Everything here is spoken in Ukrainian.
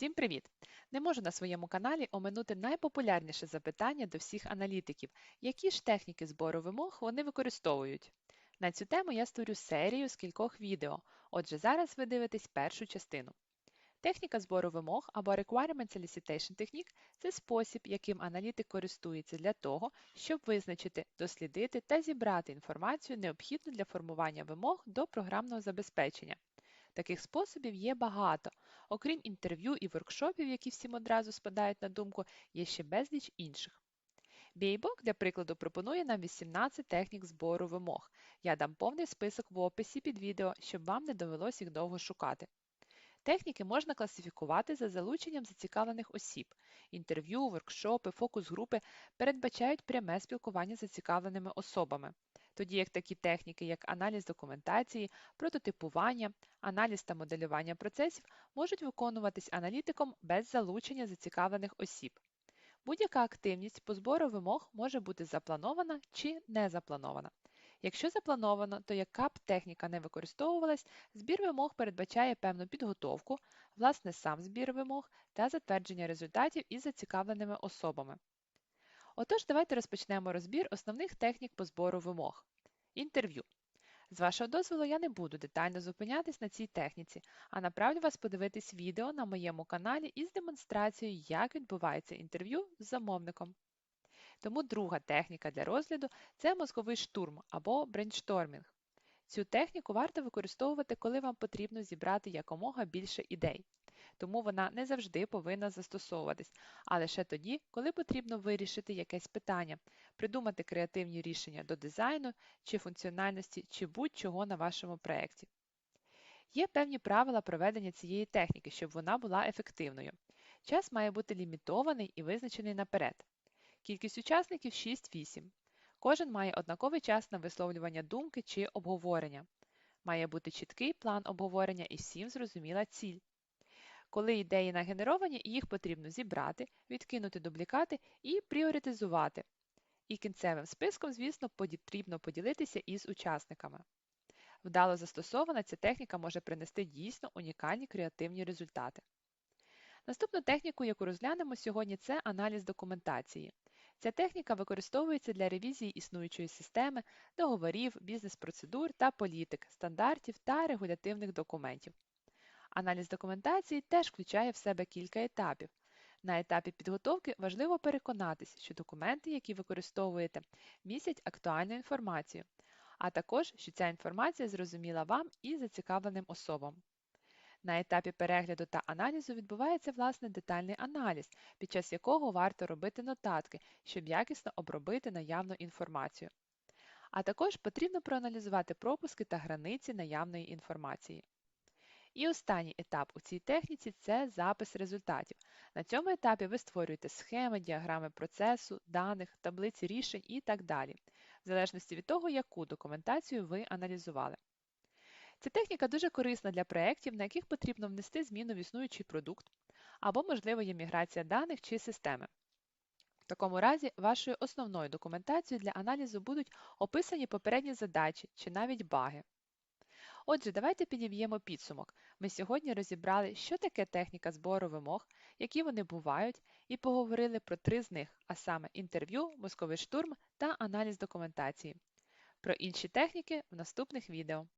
Всім привіт! Не можу на своєму каналі оминути найпопулярніше запитання до всіх аналітиків, які ж техніки збору вимог вони використовують. На цю тему я створю серію з кількох відео, отже, зараз ви дивитесь першу частину. Техніка збору вимог або Requirement Solicitation Technique – це спосіб, яким аналітик користується для того, щоб визначити, дослідити та зібрати інформацію, необхідну для формування вимог до програмного забезпечення. Таких способів є багато. Окрім інтерв'ю і воркшопів, які всім одразу спадають на думку, є ще безліч інших. BABOK, для прикладу, пропонує нам 18 технік збору вимог. Я дам повний список в описі під відео, щоб вам не довелось їх довго шукати. Техніки можна класифікувати за залученням зацікавлених осіб. Інтерв'ю, воркшопи, фокус-групи передбачають пряме спілкування з зацікавленими особами тоді як такі техніки, як аналіз документації, прототипування, аналіз та моделювання процесів можуть виконуватись аналітиком без залучення зацікавлених осіб. Будь-яка активність по збору вимог може бути запланована чи не запланована. Якщо заплановано, то яка б техніка не використовувалась, збір вимог передбачає певну підготовку, власне сам збір вимог та затвердження результатів із зацікавленими особами. Отож, давайте розпочнемо розбір основних технік по збору вимог. Інтерв'ю. З вашого дозволу я не буду детально зупинятись на цій техніці, а направлю вас подивитись відео на моєму каналі із демонстрацією, як відбувається інтерв'ю з замовником. Тому друга техніка для розгляду це мозковий штурм або брейнштормінг. Цю техніку варто використовувати, коли вам потрібно зібрати якомога більше ідей тому вона не завжди повинна застосовуватись, а лише тоді, коли потрібно вирішити якесь питання, придумати креативні рішення до дизайну чи функціональності, чи будь-чого на вашому проєкті. Є певні правила проведення цієї техніки, щоб вона була ефективною. Час має бути лімітований і визначений наперед. Кількість учасників 6-8. Кожен має однаковий час на висловлювання думки чи обговорення. Має бути чіткий план обговорення і всім зрозуміла ціль. Коли ідеї нагенеровані, їх потрібно зібрати, відкинути дублікати і пріоритизувати. І кінцевим списком, звісно, потрібно поділитися із учасниками. Вдало застосована ця техніка може принести дійсно унікальні креативні результати. Наступну техніку, яку розглянемо сьогодні, це аналіз документації. Ця техніка використовується для ревізії існуючої системи, договорів, бізнес-процедур та політик, стандартів та регулятивних документів. Аналіз документації теж включає в себе кілька етапів. На етапі підготовки важливо переконатися, що документи, які використовуєте, містять актуальну інформацію, а також, що ця інформація зрозуміла вам і зацікавленим особам. На етапі перегляду та аналізу відбувається власне детальний аналіз, під час якого варто робити нотатки, щоб якісно обробити наявну інформацію. А також потрібно проаналізувати пропуски та границі наявної інформації. І останній етап у цій техніці це запис результатів. На цьому етапі ви створюєте схеми, діаграми процесу, даних, таблиці рішень і так далі, в залежності від того, яку документацію ви аналізували. Ця техніка дуже корисна для проєктів, на яких потрібно внести зміну в існуючий продукт, або, можливо, є міграція даних чи системи. В такому разі, вашою основною документацією для аналізу будуть описані попередні задачі чи навіть баги. Отже, давайте підіб'ємо підсумок. Ми сьогодні розібрали, що таке техніка збору вимог, які вони бувають, і поговорили про три з них, а саме інтерв'ю, мозковий штурм та аналіз документації. Про інші техніки в наступних відео.